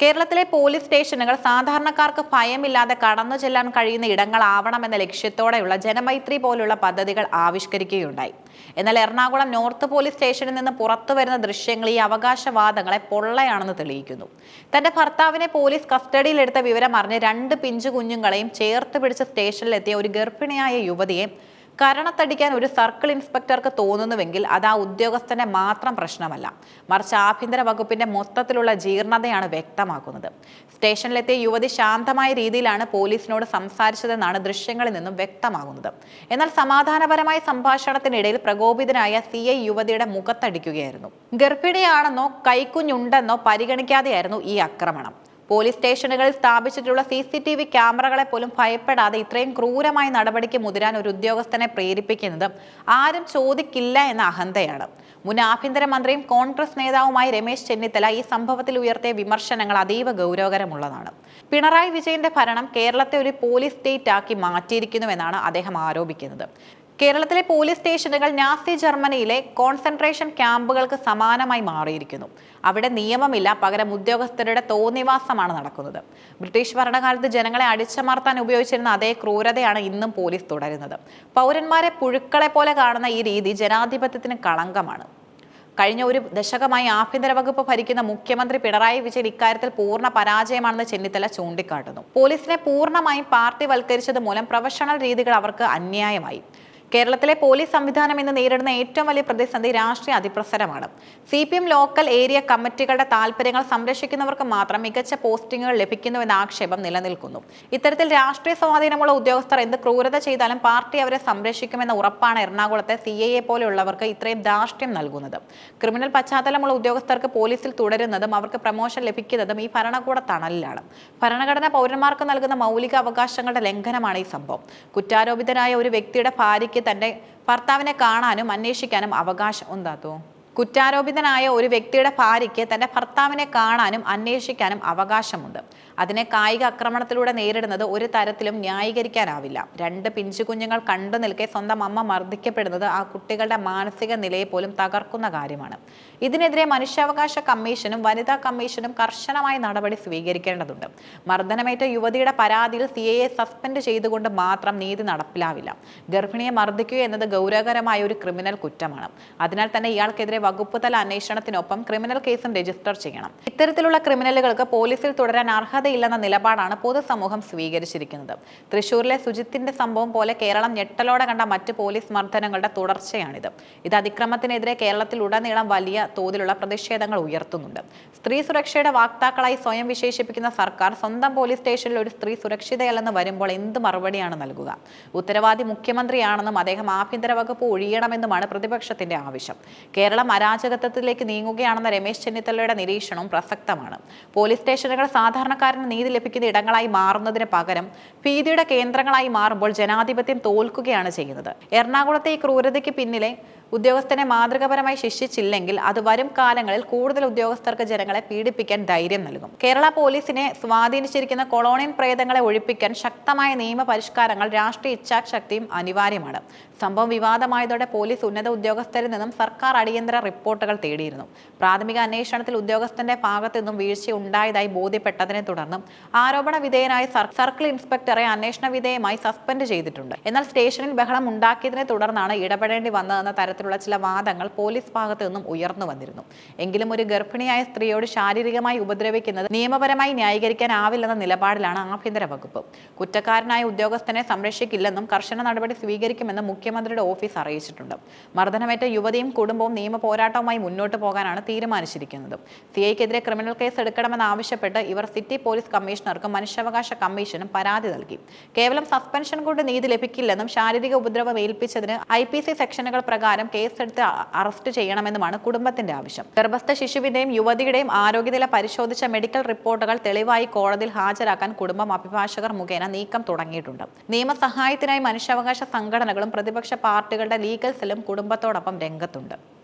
കേരളത്തിലെ പോലീസ് സ്റ്റേഷനുകൾ സാധാരണക്കാർക്ക് ഭയമില്ലാതെ കടന്നു ചെല്ലാൻ കഴിയുന്ന ഇടങ്ങളാവണമെന്ന ലക്ഷ്യത്തോടെയുള്ള ജനമൈത്രി പോലുള്ള പദ്ധതികൾ ആവിഷ്കരിക്കുകയുണ്ടായി. എന്നാൽ എറണാകുളം നോർത്ത് പോലീസ് സ്റ്റേഷനിൽ നിന്ന് പുറത്തു വരുന്ന ദൃശ്യങ്ങൾ ഈ അവകാശവാദങ്ങളെ പൊള്ളയാണെന്ന് തെളിയിക്കുന്നു. തന്റെ ഭർത്താവിനെ പോലീസ് കസ്റ്റഡിയിലെടുത്ത വിവരം അറിഞ്ഞ് രണ്ട് പിഞ്ചു കുഞ്ഞുങ്ങളെയും ചേർത്ത് പിടിച്ച് സ്റ്റേഷനിലെത്തിയ ഒരു ഗർഭിണിയായ യുവതിയെ കരണത്തടിക്കാൻ ഒരു സർക്കിൾ ഇൻസ്പെക്ടർക്ക് തോന്നുന്നുവെങ്കിൽ അത് ആ ഉദ്യോഗസ്ഥന്റെ മാത്രം പ്രശ്നമല്ല. മറിച്ച് ആഭ്യന്തര വകുപ്പിന്റെ മൊത്തത്തിലുള്ള ജീർണതയാണ് വ്യക്തമാക്കുന്നത്. സ്റ്റേഷനിലെത്തിയ യുവതി ശാന്തമായ രീതിയിലാണ് പോലീസിനോട് സംസാരിച്ചതെന്നാണ് ദൃശ്യങ്ങളിൽ നിന്നും വ്യക്തമാകുന്നത്. എന്നാൽ സമാധാനപരമായ സംഭാഷണത്തിനിടയിൽ പ്രകോപിതനായ സി ഐ യുവതിയുടെ മുഖത്തടിക്കുകയായിരുന്നു. ഗർഭിണിയാണെന്നോ കൈക്കുഞ്ഞുണ്ടെന്നോ പരിഗണിക്കാതെയായിരുന്നു ഈ ആക്രമണം. പോലീസ് സ്റ്റേഷനുകളിൽ സ്ഥാപിച്ചിട്ടുള്ള സി സി ടി വി ക്യാമറകളെ പോലും ഭയപ്പെടാതെ ഇത്രയും ക്രൂരമായ നടപടിക്ക് മുതിരാൻ ഒരു ഉദ്യോഗസ്ഥനെ പ്രേരിപ്പിക്കുന്നത് ആരും ചോദിക്കില്ല എന്ന അഹന്തയാണ്. മുൻ ആഭ്യന്തരമന്ത്രിയും കോൺഗ്രസ് നേതാവുമായ രമേശ് ചെന്നിത്തല ഈ സംഭവത്തിൽ ഉയർത്തിയ വിമർശനങ്ങൾ അതീവ ഗൗരവകരമുള്ളതാണ്. പിണറായി വിജയന്റെ ഭരണം കേരളത്തെ ഒരു പോലീസ് സ്റ്റേറ്റ് ആക്കി മാറ്റിയിരിക്കുന്നുവെന്നാണ് അദ്ദേഹം ആരോപിക്കുന്നത്. കേരളത്തിലെ പോലീസ് സ്റ്റേഷനുകൾ നാസി ജർമ്മനിയിലെ കോൺസെൻട്രേഷൻ ക്യാമ്പുകൾക്ക് സമാനമായി മാറിയിരിക്കുന്നു. അവിടെ നിയമമില്ല പകരം ഉദ്യോഗസ്ഥരുടെ തോന്നിവാസമാണ് നടക്കുന്നത്. ബ്രിട്ടീഷ് ഭരണകാലത്ത് ജനങ്ങളെ അടിച്ചമർത്താൻ ഉപയോഗിച്ചിരുന്ന അതേ ക്രൂരതയാണ് ഇന്നും പോലീസ് തുടരുന്നത്. പൗരന്മാരെ പുഴുക്കളെ പോലെ കാണുന്ന ഈ രീതി ജനാധിപത്യത്തിന് കളങ്കമാണ്. കഴിഞ്ഞ ഒരു ദശകമായി ആഭ്യന്തര വകുപ്പ് ഭരിക്കുന്ന മുഖ്യമന്ത്രി പിണറായി വിജയൻ ഇക്കാര്യത്തിൽ പൂർണ പരാജയമാണെന്ന് ചെന്നിത്തല ചൂണ്ടിക്കാട്ടുന്നു. പോലീസിനെ പൂർണമായും പാർട്ടി വൽക്കരിച്ചത് മൂലം പ്രൊഫഷണൽ രീതികൾ അവർക്ക് അന്യായമായി. കേരളത്തിലെ പോലീസ് സംവിധാനം ഇന്ന് നേരിടുന്ന ഏറ്റവും വലിയ പ്രതിസന്ധി രാഷ്ട്രീയ അതിപ്രസരമാണ്. C P M local area കമ്മിറ്റികളുടെ താല്പര്യങ്ങൾ സംരക്ഷിക്കുന്നവർക്ക് മാത്രം മികച്ച പോസ്റ്റിംഗുകൾ ലഭിക്കുന്നുവെന്ന ആക്ഷേപം നിലനിൽക്കുന്നു. ഇത്തരത്തിൽ രാഷ്ട്രീയ സ്വാധീനമുള്ള ഉദ്യോഗസ്ഥർ എന്ത് ക്രൂരത ചെയ്താലും പാർട്ടി അവരെ സംരക്ഷിക്കുമെന്ന ഉറപ്പാണ് എറണാകുളത്തെ സി എ പോലെയുള്ളവർക്ക് ഇത്രയും ധാർഷ്ട്യം നൽകുന്നത്. ക്രിമിനൽ പശ്ചാത്തലമുള്ള ഉദ്യോഗസ്ഥർക്ക് പോലീസിൽ തുടരുന്നതും അവർക്ക് പ്രമോഷൻ ലഭിക്കുന്നതും ഈ ഭരണകൂട തണലിലാണ്. ഭരണഘടന പൗരന്മാർക്ക് നൽകുന്ന മൗലിക അവകാശങ്ങളുടെ ലംഘനമാണ് ഈ സംഭവം. കുറ്റാരോപിതനായ ഒരു വ്യക്തിയുടെ ഭാര്യയ്ക്ക് തന്റെ ഭർത്താവിനെ കാണാനും അന്വേഷിക്കാനും അവകാശം ഉണ്ടാത്തു? കുറ്റാരോപിതനായ ഒരു വ്യക്തിയുടെ ഭാര്യയ്ക്ക് തന്റെ ഭർത്താവിനെ കാണാനും അന്വേഷിക്കാനും അവകാശമുണ്ട്. അതിനെ കായിക ആക്രമണത്തിലൂടെ നേരിടുന്നത് ഒരു തരത്തിലും ന്യായീകരിക്കാനാവില്ല. രണ്ട് പിഞ്ചു കുഞ്ഞുങ്ങൾ കണ്ടു നിൽക്കെ സ്വന്തം അമ്മ മർദ്ദിക്കപ്പെടുന്നത് ആ കുട്ടികളുടെ മാനസിക നിലയെ പോലും തകർക്കുന്ന കാര്യമാണ്. ഇതിനെതിരെ മനുഷ്യാവകാശ കമ്മീഷനും വനിതാ കമ്മീഷനും കർശനമായ നടപടി സ്വീകരിക്കേണ്ടതുണ്ട്. മർദ്ദനമേറ്റ യുവതിയുടെ പരാതിയിൽ സി എ സസ്പെൻഡ് ചെയ്തുകൊണ്ട് മാത്രം നീതി നടപ്പിലാവില്ല. ഗർഭിണിയെ മർദ്ദിക്കുക എന്നത് ഗൗരവകരമായ ഒരു ക്രിമിനൽ കുറ്റമാണ്. അതിനാൽ തന്നെ ഇയാൾക്കെതിരെ വകുപ്പ് തല അന്വേഷണത്തിനൊപ്പം ക്രിമിനൽ കേസും രജിസ്റ്റർ ചെയ്യണം. ഇത്തരത്തിലുള്ള ക്രിമിനലുകൾക്ക് പോലീസിൽ തുടരാൻ അർഹതയില്ലെന്ന നിലപാടാണ് പൊതുസമൂഹം സ്വീകരിച്ചിരിക്കുന്നത്. തൃശൂരിലെ സുജിത്തിന്റെ സംഭവം പോലെ കേരളം ഞെട്ടലോടെ കണ്ട മറ്റ് പോലീസ് മർദ്ദനങ്ങളുടെ തുടർച്ചയാണിത്. ഇത് അതിക്രമത്തിനെതിരെ കേരളത്തിൽ ഉടനീളം വലിയ തോതിലുള്ള പ്രതിഷേധങ്ങൾ ഉയർത്തുന്നുണ്ട്. സ്ത്രീ സുരക്ഷയുടെ വാക്താക്കളായി സ്വയം വിശേഷിപ്പിക്കുന്ന സർക്കാർ സ്വന്തം പോലീസ് സ്റ്റേഷനിൽ ഒരു സ്ത്രീ സുരക്ഷിതയല്ലെന്ന് വരുമ്പോൾ എന്ത് മറുപടിയാണ് നൽകുക? ഉത്തരവാദി മുഖ്യമന്ത്രിയാണെന്നും അദ്ദേഹം ആഭ്യന്തര വകുപ്പ് ഒഴിയണമെന്നുമാണ് പ്രതിപക്ഷത്തിന്റെ ആവശ്യം. കേരളം അരാജകത്വത്തിലേക്ക് നീങ്ങുകയാണെന്ന രമേശ് ചെന്നിത്തലയുടെ നിരീക്ഷണവും പ്രസക്തമാണ്. പോലീസ് സ്റ്റേഷനുകൾ സാധാരണക്കാരന് നീതി ലഭിക്കുന്ന ഇടങ്ങളായി മാറുന്നതിന് പകരം ഭീതിയുടെ കേന്ദ്രങ്ങളായി മാറുമ്പോൾ ജനാധിപത്യം തോൽക്കുകയാണ് ചെയ്യുന്നത്. എറണാകുളത്തെ ഈ ക്രൂരതയ്ക്ക് പിന്നിലെ ഉദ്യോഗസ്ഥനെ മാതൃകപരമായി ശിക്ഷിച്ചില്ലെങ്കിൽ അത് വരും കാലങ്ങളിൽ കൂടുതൽ ഉദ്യോഗസ്ഥർക്ക് ജനങ്ങളെ പീഡിപ്പിക്കാൻ ധൈര്യം നൽകും. കേരള പോലീസിനെ സ്വാധീനിച്ചിരിക്കുന്ന കൊളോണിയൻ പ്രേതങ്ങളെ ഒഴിപ്പിക്കാൻ ശക്തമായ നിയമ പരിഷ്കാരങ്ങൾ രാഷ്ട്രീയ ഇച്ഛാശക്തിയും അനിവാര്യമാണ്. സംഭവം വിവാദമായതോടെ പോലീസ് ഉന്നത ഉദ്യോഗസ്ഥരിൽ നിന്നും സർക്കാർ അടിയന്തര റിപ്പോർട്ടുകൾ തേടിയിരുന്നു. പ്രാഥമിക അന്വേഷണത്തിൽ ഉദ്യോഗസ്ഥന്റെ ഭാഗത്തു നിന്നും വീഴ്ച ഉണ്ടായതായി ബോധ്യപ്പെട്ടതിനെ തുടർന്ന് ആരോപണ വിധേയനായ സർക്കിൾ ഇൻസ്പെക്ടറെ അന്വേഷണ വിധേയമായി സസ്പെൻഡ് ചെയ്തിട്ടുണ്ട്. എന്നാൽ സ്റ്റേഷനിൽ ബഹളം ഉണ്ടാക്കിയതിനെ തുടർന്നാണ് ഇടപെടേണ്ടി വന്നതെന്ന തരത്തിലുള്ള ചില വാദങ്ങൾ പോലീസ് ഭാഗത്തു നിന്നും ഉയർന്നു വന്നിരുന്നു. എങ്കിലും ഒരു ഗർഭിണിയായ സ്ത്രീയോട് ശാരീരികമായി ഉപദ്രവിക്കുന്നത് നിയമപരമായി ന്യായീകരിക്കാനാവില്ലെന്ന നിലപാടിലാണ് ആഭ്യന്തര വകുപ്പ്. കുറ്റക്കാരനായ ഉദ്യോഗസ്ഥനെ സംരക്ഷിക്കില്ലെന്നും കർശന നടപടി സ്വീകരിക്കുമെന്നും മുഖ്യമന്ത്രിയുടെ ഓഫീസ് അറിയിച്ചിട്ടുണ്ട്. മർദ്ദനമേറ്റ യുവതിയും കുടുംബവും നിയമ പോരാട്ടവുമായി മുന്നോട്ട് പോകാനാണ് തീരുമാനിച്ചിരിക്കുന്നത്. സി ഐക്കെതിരെ ക്രിമിനൽ കേസ് എടുക്കണമെന്ന് ആവശ്യപ്പെട്ട് ഇവർ സിറ്റി പോലീസ് കമ്മീഷണർക്കും മനുഷ്യാവകാശ കമ്മീഷനും പരാതി നൽകി. കേവലം സസ്പെൻഷൻ കൊണ്ട് നീതി ലഭിക്കില്ലെന്നും ശാരീരിക ഉപദ്രവം ഏൽപ്പിച്ചതിന് ഐ പി സി സെക്ഷനുകൾ പ്രകാരം കേസെടുത്ത് അറസ്റ്റ് ചെയ്യണമെന്നുമാണ് കുടുംബത്തിന്റെ ആവശ്യം. ഗർഭസ്ഥ ശിശുവിന്റെയും യുവതിയുടെയും ആരോഗ്യനില പരിശോധിച്ച മെഡിക്കൽ റിപ്പോർട്ടുകൾ തെളിവായി കോടതിയിൽ ഹാജരാക്കാൻ കുടുംബം അഭിഭാഷകർ മുഖേന നീക്കം തുടങ്ങിയിട്ടുണ്ട്. നിയമസഹായത്തിനായി മനുഷ്യാവകാശ സംഘടനകളും പ്രതിപക്ഷ പാർട്ടികളുടെ ലീഗൽ സെല്ലും കുടുംബത്തോടൊപ്പം രംഗത്തുണ്ട്.